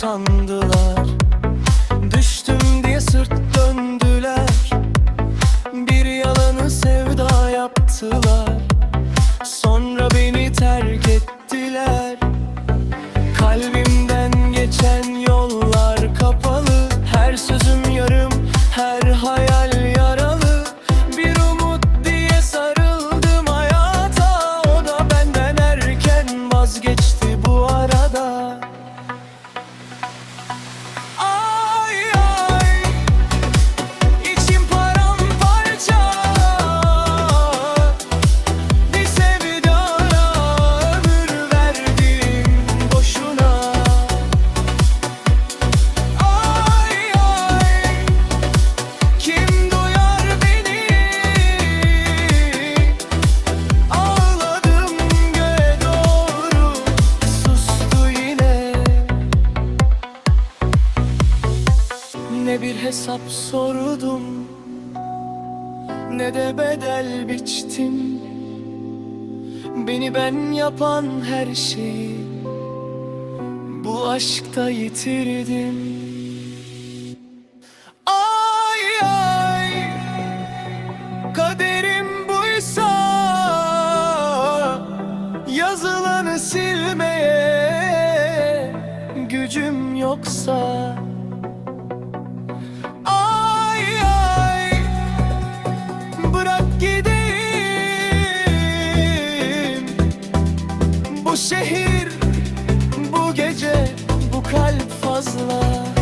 sandılar. Düştüm diye sırt döndüler. Bir yalanı sevda yaptılar. hesap sordum. Ne de bedel biçtim. Beni ben yapan her şeyi Bu aşkta yitirdim. Ay ay Kaderim buysa Yazılanı silmeye Gücüm yoksa şehir. Bu gece bu kalp fazla.